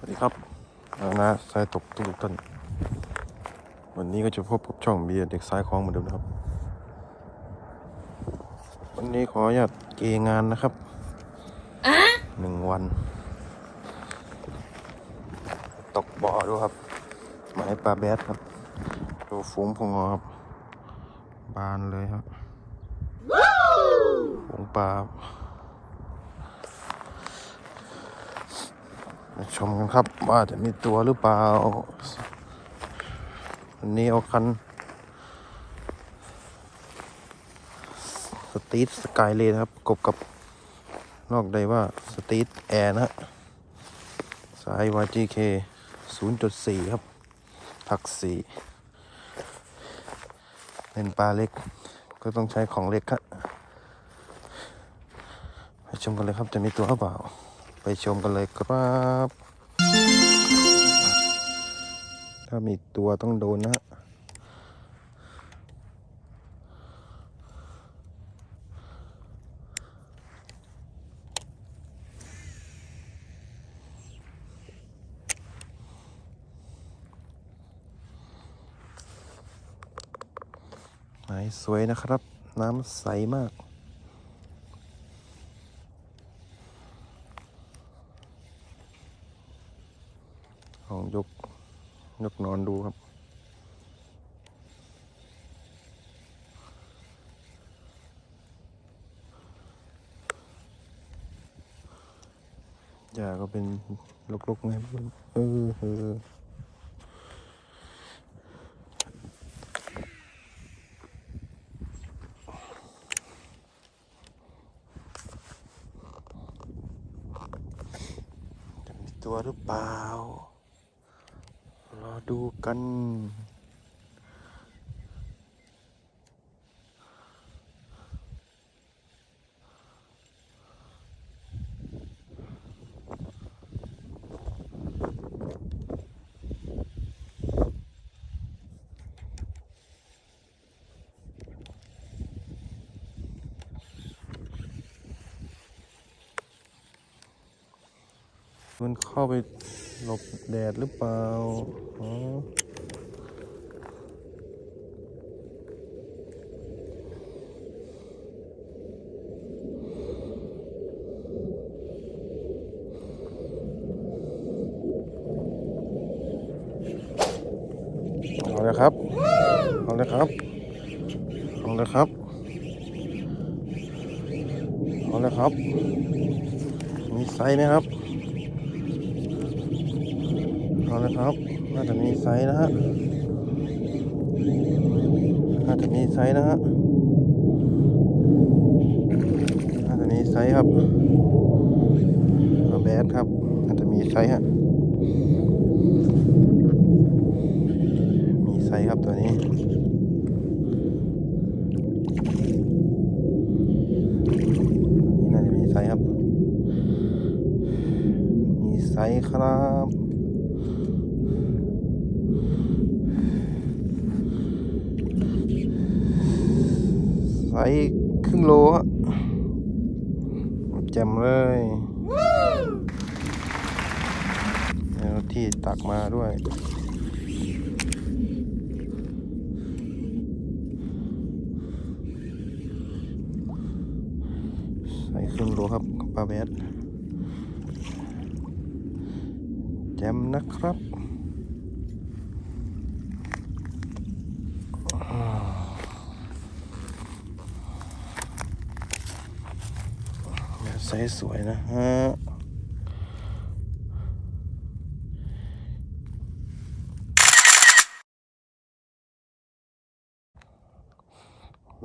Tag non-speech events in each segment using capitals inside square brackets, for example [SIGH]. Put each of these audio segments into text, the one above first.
สวัสดีครับอานะสายตกทุกท่าน วันนี้ก็จะพบกับช่องเบียร์เด็กสายคลองเหมือนเดิมนะครับ วันนี้ขออนุญาตเกงานนะครับหนึ่งวัน ตกบ่อดูครับหมายปลาแบดครับดูฝูงพงอครับ บานเลยครับฝูงปลา มา ชมกันครับว่าจะมีตัวหรือเปล่าวันนี้เอาคันสตีทสกายเลนครับ กบกับนอกใดว่าสตีทแอร์นะสาย YGK 0.4 ครับทักสีเล่นปลาเล็ก ก็ต้องใช้ของเล็กครับไปชมกันเลยครับจะมีตัวหรือเปล่า ไปชมกันเลยครับ ถ้ามีตัวต้องโดนนะสวยนะครับ น้ำใสมาก ลอง ยกยกนอนดูครับ อย่าก็เป็นลกๆไงไม่รู้เออเออจะมีตัวหรือเปล่า รอดู กัน มันเข้าไปหลบแดดหรือเปล่า อ๋อ เอาเลยครับ เอาเลยครับ เอาเลยครับ เอาเลยครับ มีไซส์ไหมครับ เอาเลยครับ น่าจะมีไซส์นะฮะ น่าจะมีไซส์นะฮะ น่าจะมีไซส์ครับแบดครับ น่าจะมีไซส์ฮะ มีไซส์ครับตัวนี้ นี่น่าจะมีไซส์ครับ มีไซส์ครับ ไซส์ครึ่งโลฮะแจ่มเลยแล้วที่ตักมาด้วยใส่ครึ่งโลครับปลาแบดแจมนะครับใส่สวยนะฮะ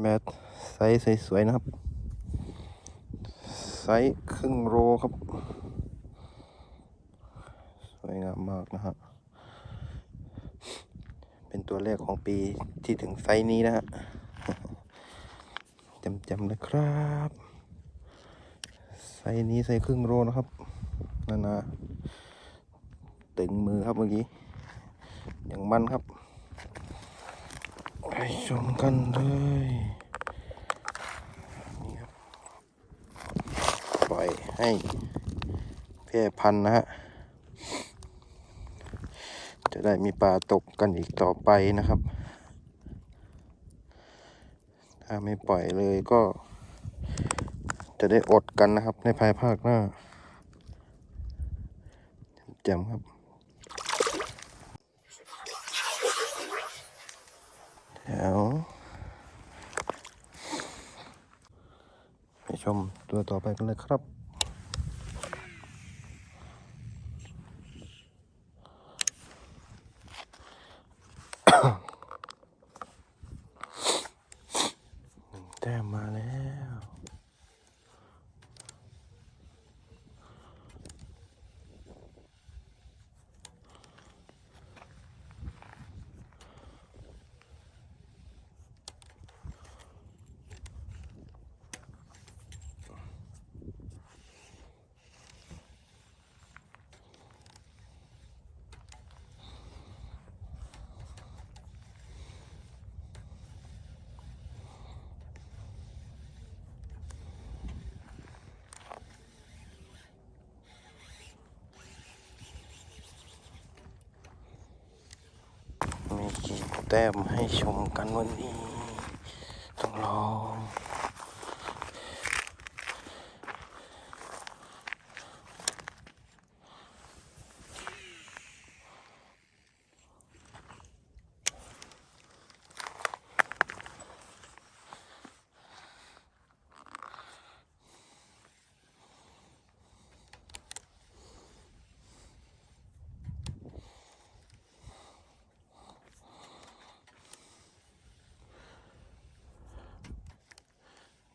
แบดไซส์สวยๆนะครับ ไซส์ครึ่งโลครับ สวยงามมากนะฮะ เป็นตัวแรกของปีที่ถึงไซส์นี้นะฮะจำๆนะครับ ไซส์นี้ไซส์ครึ่งโลนะครับนานาตึงมือครับเมื่อกี้อย่างมันครับไปชมกันเลยนี่ครับปล่อยให้แพร่พันธุ์นะฮะจะได้มีปลาตกกันอีกต่อไปนะครับ ถ้าไม่ปล่อยเลยก็ จะได้อดกันนะครับ ในภายภาคหน้าแจ่มครับแถวไปชมตัวต่อไปกันเลยครับ กี่แต้มให้ชมกันวันนี้ ต้องลอง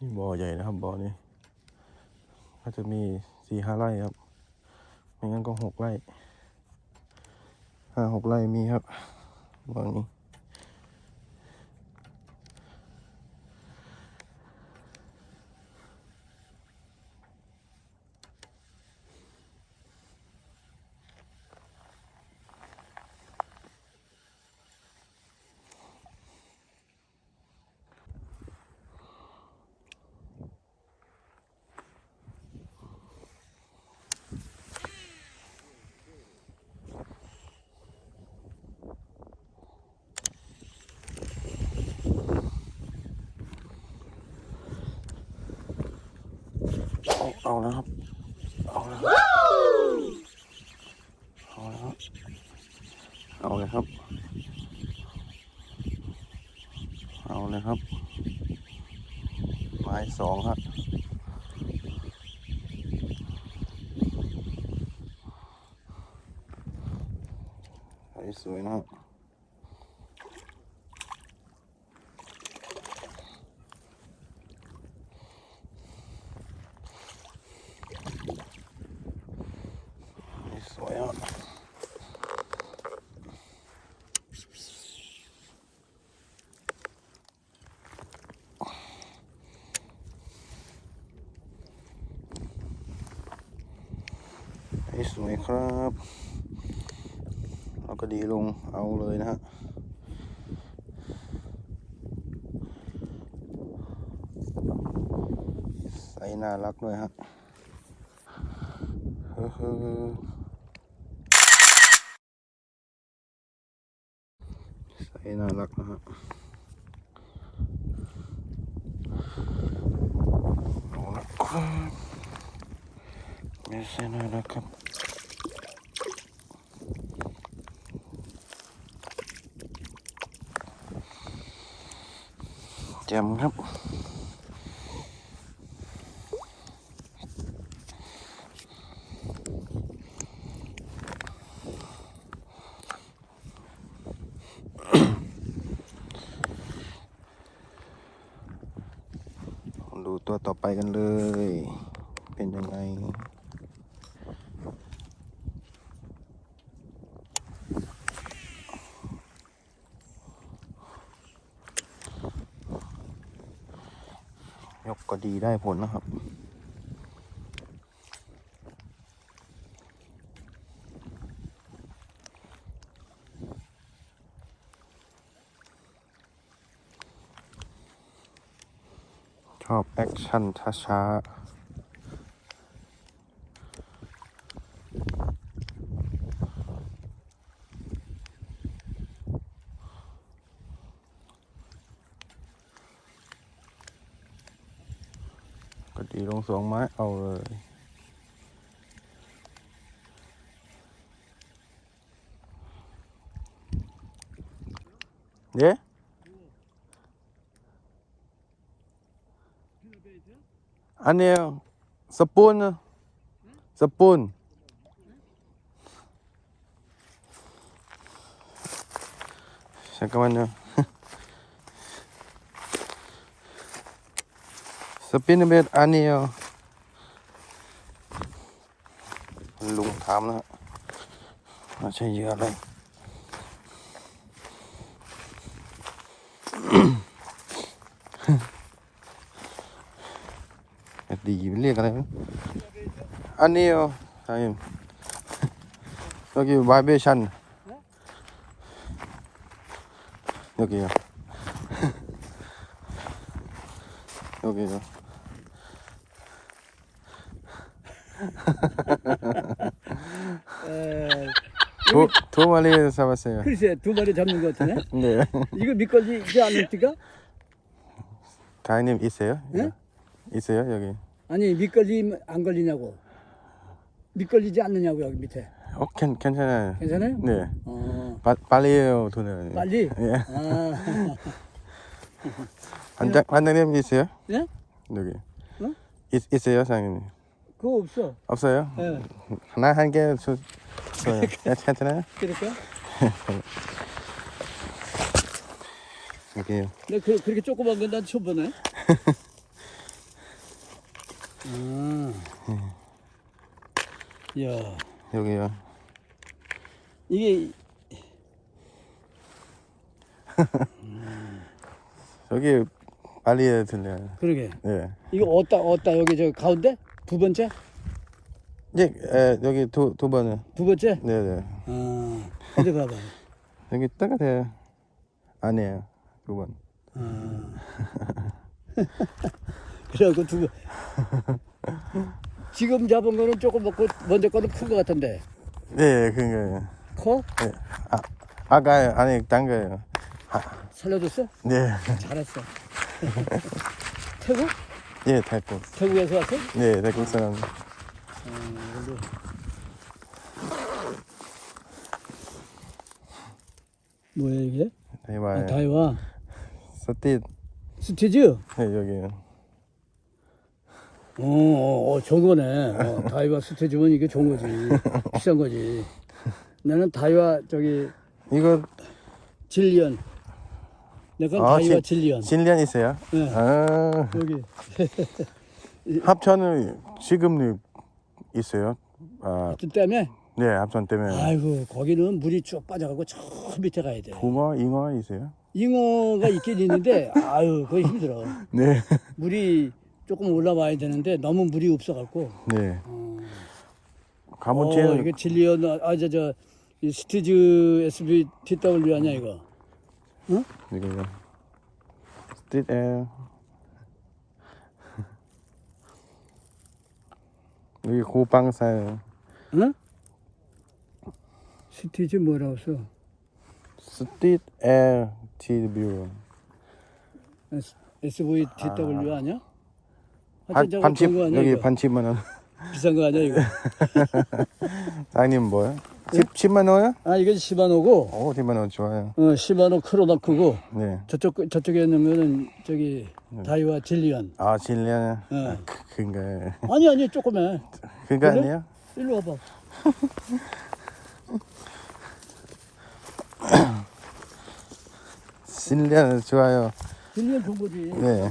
นี่บ่อ ใหญ่นะครับบ่อนี้ก็จะมีสี่ห้าไร่ครับ ไม่งั้นก็หกไร่ห้าหกไร่มีครับบ่อนี้ เอาเอาแล้วครับ เอาแล้วครับเอาแล้วครับเอาเลยครับ เอาเลยครับไม้ส องครับสวยนะครับ สวยอะ ให้สวยครับ เอาก็ดีลงเอาเลยนะฮะใส่น่ารักด้วยฮะเฮ้อเฮ้อใส่น่ารักนะฮะเอาละครับไม่ใส่น่ารักครับ แจ่มครับ ดูตัวต่อไปกันเลย เป็นยังไง ยกก็ ดีได้ผลนะครับ ชอบแอคชั่นช้าช้าลงสองไม้เอาเลย เย้ อันนี้สปูนสปูนฉันก็มันนี่ยสปินเบดอันนี้ลุงถามนะไม่ใช่เยอะเลย 리, 리 그래요? 아니요, 사장님. 여기 마베샨. 여기요. 여기요. 두, 두 마리 잡았어요. 글쎄, 두 마리 잡는 것 같네. 네. 이거 미끄러지지 않을지가? 다이님 있어요? 네? 있어요 여기? 아니 미끌리 안 걸리냐고. 미끌리지 않느냐고 여기 밑에. 어 괜, 괜찮아요 괜찮아요? 네 어, 빠, 빨리 해요 돈을 빨리. 예 아, [LAUGHS] 반장, 반장님 있어요? 예? 여기 어? 있, 있어요 사장님 그거 없어. 없어요? 예. 하나 한개 줘, 줘요 [LAUGHS] 괜찮아요? 그럴까? [LAUGHS] 여기요 근데 그, 그렇게 조그만 건난 처음 보네. 아. 야, 여기요 이게 [LAUGHS] 여기 빨리 해야 들려요 그러게. 네 이거 어디다 어디다 여기 저 가운데 두 번째? 예, 에, 여기 두, 두 번은 두 번째? 네네 아, 어디 봐봐. [LAUGHS] 여기 똑같아요 아니에요 두 번 아. [LAUGHS] 그래갖고 두 번. 지금 잡은 거는 조금 먹고 먼저 거는 큰 거 같은데. 네 그거예요 커? 네. 아, 아까 아니 딴 거예요 살려줬어? 네 잘했어. [LAUGHS] 태국? 예, 태국 태국에서 왔어? 네 태국 사람 뭐야 이게? 아, 대만 다이와 스티 스티즈? 네 여기요 어, 어, 어 저거네. 어, 다이와 스티즈면 이게 좋은 거지. [LAUGHS] 비싼 거지. 나는 다이와 저기 이거 질리언. 내가 아, 다이와 진- 질리언. 신련 있어요? 네. 아 여기. [LAUGHS] 합천은 지금 있어요 아, 그 때문에 네 합천 때문에 아이고 거기는 물이 쭉 빠져가고 저 밑에 가야 돼. 붕어 잉어 있어요? 잉어가 있긴 있는데 아유 그거 힘들어. [LAUGHS] 네 물이 조금 올라와야 되는데 너무 물이 없어갖고. 네. 어, 가문치는 이거 질리언 아저 저 스티즈 SB TW 아니야 이거. 이거요. 스트릿 에어. 여기 고방사예요. 응? 스티즈 뭐라고 써? 스트릿 에어 TW. S- SV TW 아니야? 반, 반칩 여기 이거? 반칩만 원. [LAUGHS] 비싼 거 아니야 이거? [LAUGHS] 아님 뭐요? 10, 10 만 원요? 아 이거 시바노고 오 10만 원 좋아요. 어, 시바노 크로나크고 네. 저쪽 저쪽에 있는 거는 저기 다이와 질리언. 아 질리안. 네. 아, 그, 그인가요? 아니 아니 조금해. [LAUGHS] 그거 그래? 아니에요? 일로 와봐. 질리안 좋아요. 질리언 좋은 거지. 네.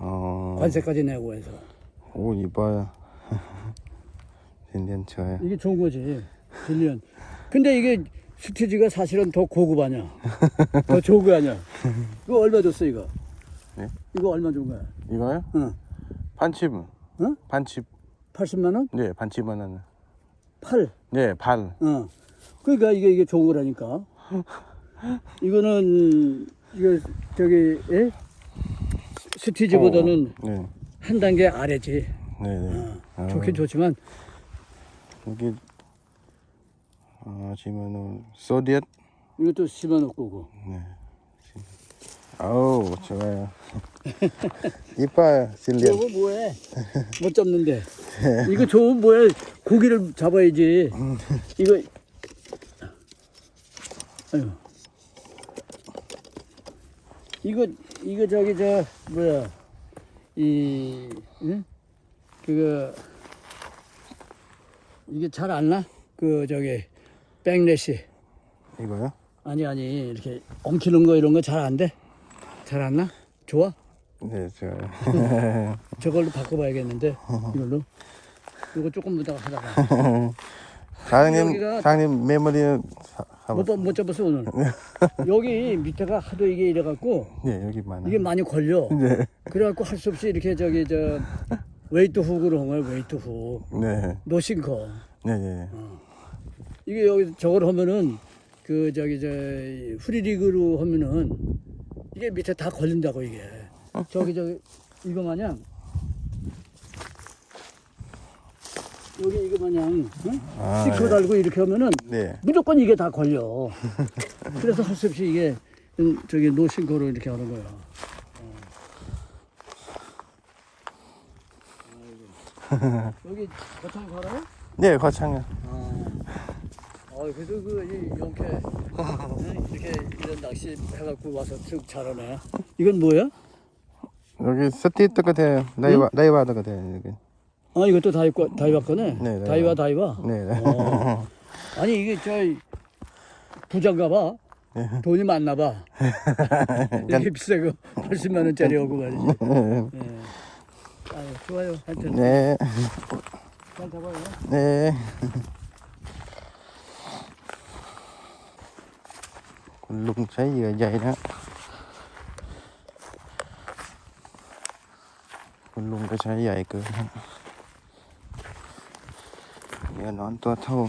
어. 관세까지 내고 해서. 오 이뻐요. 질리안 [LAUGHS] 좋아요. 이게 좋은 거지. 질리언. 근데 이게 스티지가 사실은 더 고급 아니야. 더 좋은 거 아니야. 그거 얼마 줬어 이거? 네? 이거 얼마 준 거야? 이거요? 응. 반칩. 어? 반칩. 80만 원? 네, 반칩만 하는. 8. 네, 발. 어. 그러니까 이게 이게 좋은 거라니까. 이거는 이거 저기 예? 스티지보다는 어, 네. 한 단계 아래지. 네, 네. 아, 좋긴 좋지만 여기 아, 지금은 소디엣. 이것도 심어놓고 고 네. 아우, 좋아요. [LAUGHS] 이뻐요, 실리안. 이거 뭐해? 못 잡는데. 이거 좋은 뭐야? 고기를 잡아야지. 이거. [LAUGHS] 아유. 이거 이거 저기 저 뭐야? 이 응? 그거 이게 잘 안 나? 그 저기 백래시 이거요? 아니 아니 이렇게 엉키는 거 이런 거 잘 안 돼? 잘 안 나? 좋아? 네, 좋아요. [LAUGHS] 저걸로 바꿔봐야겠는데 이걸로 이거 조금 묻다가 하다가 [LAUGHS] 사장님, 사장님 메모리 못, 한번- 잡- 못 잡았어 오늘. [LAUGHS] 여기 밑에가 하도 이게 이래갖고 네, 여기 많아요. 이게 많이 걸려. 네, 그래갖고 할 수 없이 이렇게 저기 저 웨이트 훅으로 한 거야 웨이트 훅. 네, 노싱커. 네, 네. 이게 여기 저걸 하면은 그 저기 저 프리리그로 하면은 이게 밑에 다 걸린다고 이게. 저기 저기 이거 마냥 여기 이거 마냥 응? 아, 스티커 네. 달고 이렇게 하면은 네. 무조건 이게 다 걸려 [LAUGHS] 그래서 할 수 없이 이게 음, 저기 노싱커로 이렇게 하는 거야 어. 여기 거창 살아요? 네, 과창요. 아, 어, 그래도 그, 이, 이렇게, 응? 이렇게 이런 낚시 해갖고 와서 쭉 잘하네. 이건 뭐야? 여기 스티트 같아요. 나이와, 나이와드 같아요, 여기. 아 이것도 다이와 다이와 거네. 네, 네. 다이와 다이와. 네, 네. 어. 아니 이게 저 부자가봐 네. 돈이 많나 봐. [LAUGHS] 이게 비싸고 80만 원짜리 오고 말이지. 네. 네. 아 좋아요. 하여튼 네. 잘 잡아요. 네. 굴렁 차이가 자이나. 굴렁 차이야 이거. Ayan o, oh, ang totoo.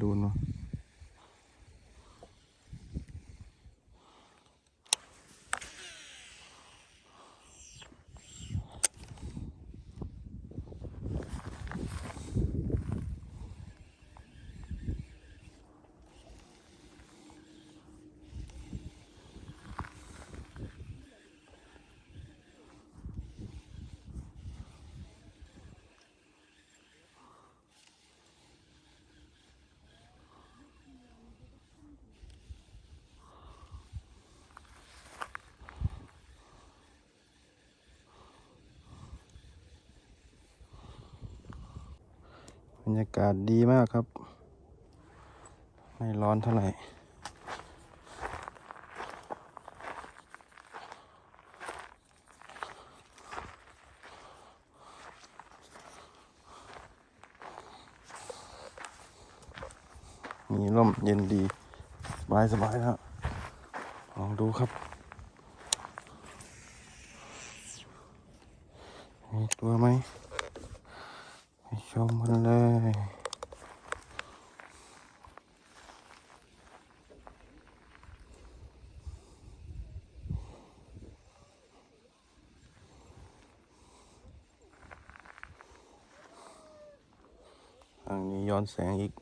เดี๋ยวน่าดูเนาะ รรยากาศดีมากครับ ไม่ร้อนเท่าไหร่มีร่มเย็นดี สบายสบายครับลองดูครับ มีตัวไหม ชมกันเลยทางนี้ย้อนแสงอีก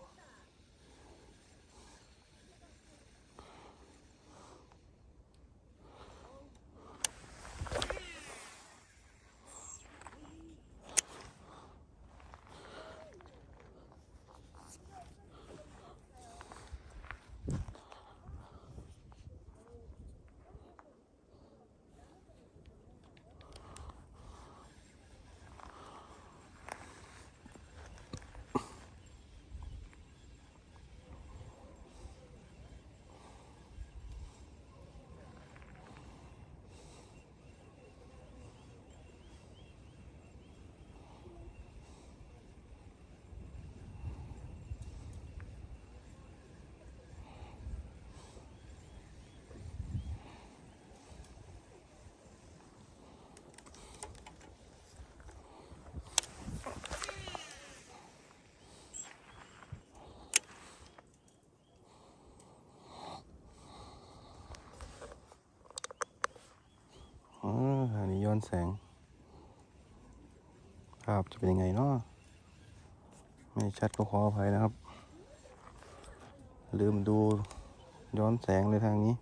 อ๋อานแสง ภาพจะเป็นยังไงเนาะไม่ชัดก็ขออภัยนะครับ ลืมดูย้อนแสงเลยทางนี้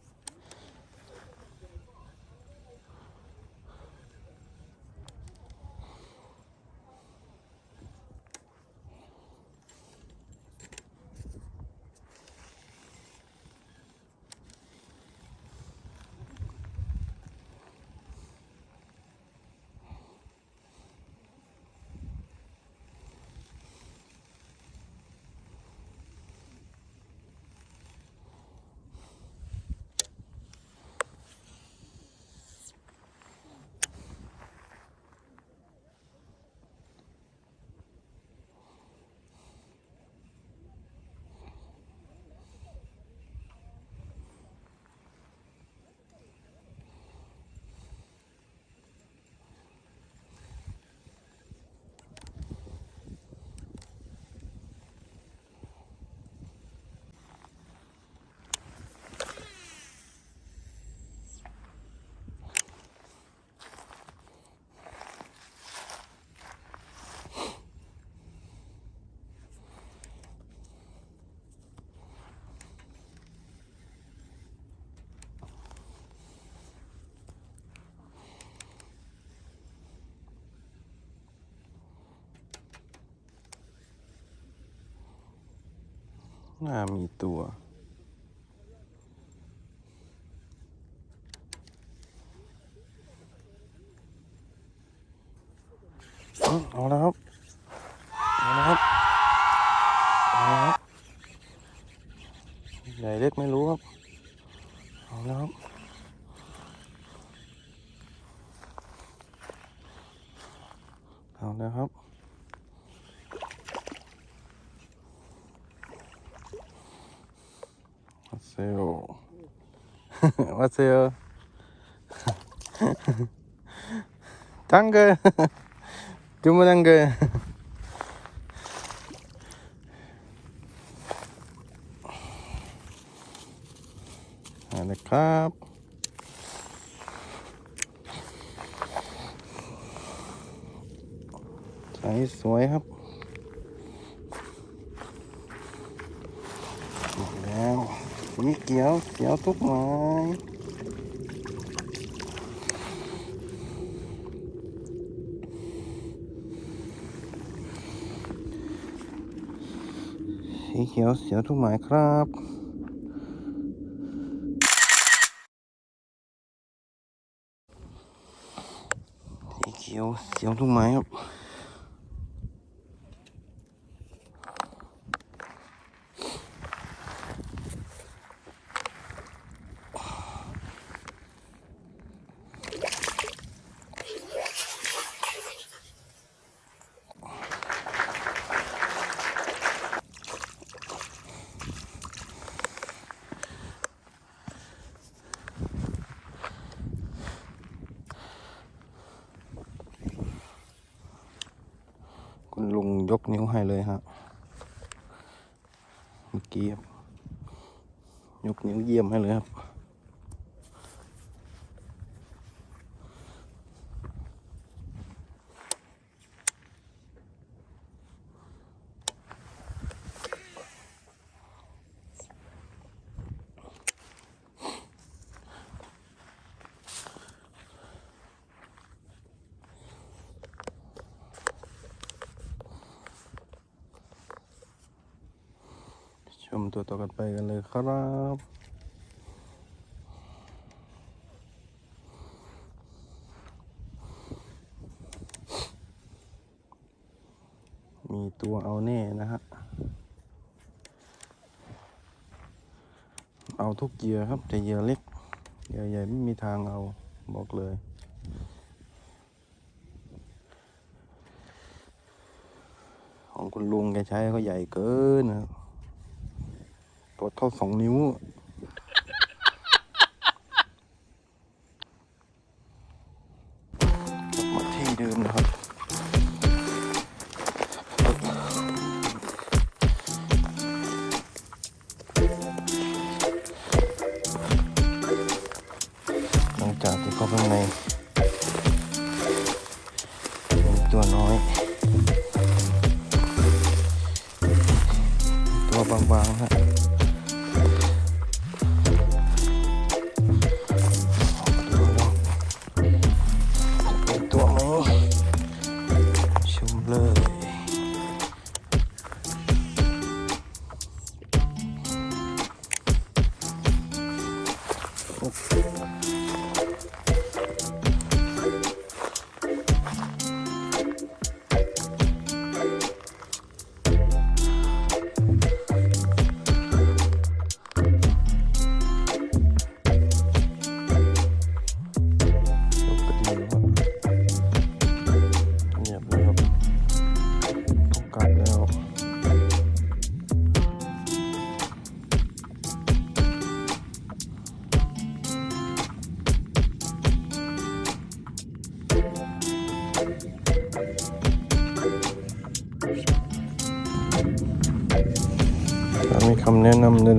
น่ามีตัว เอาแล้วครับ เอาแล้วครับเอาแล้วครับใหญ่เล็กไม่รู้ครับ เอาแล้วครับเอาแล้วครับ [LAUGHS] 왔어요. 왔어요. 당근. 두문당근. 아네캅. 나이스 와이합. สีเขียวเขียวทุกไม้สีเขียวเขียวทุกไม้ครับสีเขียวเขียวทุกไม้ครับ ชมตัวต่อกันไปกันเลยครับ มีตัวเอาแน่นะฮะ เอาทุกเหยื่อครับแต่เหยื่อเล็กเหยื่อใหญ่ไม่มีทางเอาบอกเลยของคุณลุงแกใช้ก็ใหญ่เกินนะ ครับตัวเท่าสองนิ้ว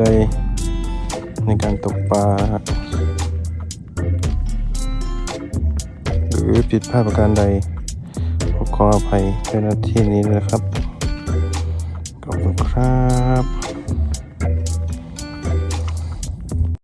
ใดๆในการตกปลา หรือผิดพลาดประการใดขออภัยเจ้าหน้าที่นี้นะครับ